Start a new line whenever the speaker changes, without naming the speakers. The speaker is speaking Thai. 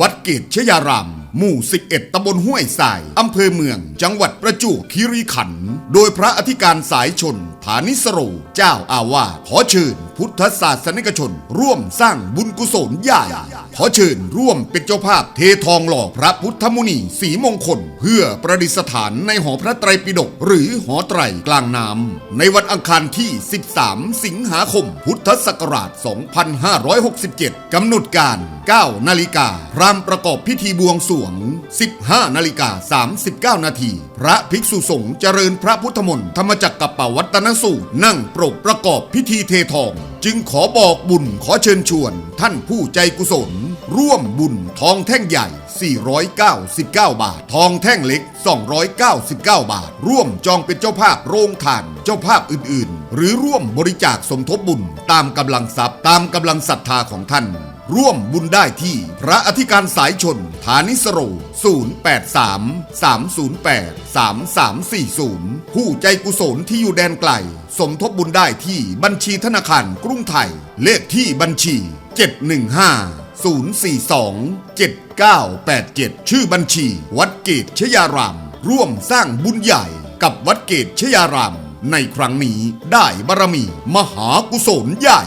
วัดเกตชยาราม หมู่ 11ตำบลห้วยทรายอำเภอเมือง จังหวัดประจวบคีรีขันธ์โดยพระอธิการสายชน ฐานิสโร เจ้าอาวาสขอเชิญ พุทธศาสนิกชน ร่วมสร้างบุญกุศลใหญ่ ขอเชิญร่วมเป็นเจ้าภาพเททองหล่อพระพุทธมุนีสีมงคล เพื่อประดิษฐานในหอพระไตรปิฎกหรือหอไตรกลางน้ำในวันอังคารที่ 13 สิงหาคม พุทธศักราช 2567 กำหนดการ 9 นาฬิกาพรามประกอบพิธีบวงสรวง 15 นาฬิกา 39 นาที พระภิกษุสงฆ์เจริญพระพุทธมนต์ธรรมจักรกับปวัตนสูตร นั่งปรกประกอบพิธีเททอง จึงขอบอกบุญขอเชิญชวน ท่านผู้ใจกุศล ร่วมบุญทองแท่งใหญ่ 499 บาท ทองแท่งเล็ก 299 บาท ร่วมจองเป็นเจ้าภาพโรงทาน เจ้าภาพอื่น ๆ หรือร่วมบริจาคสมทบบุญตามกำลังทรัพย์ตามกำลังศรัทธาของท่าน ร่วมบุญได้ที่พระอธิการสายชนฐานิสโร 083 308 3340 ผู้ใจกุศลที่อยู่แดนไกล สมทบบุญได้ที่บัญชีธนาคารกรุงไทย เลขที่บัญชี 715 042 7987 ชื่อบัญชี วัดเกตชยาราม ร่วมสร้างบุญใหญ่กับวัดเกตชยาราม ในครั้งนี้ได้บารมี มหากุศลใหญ่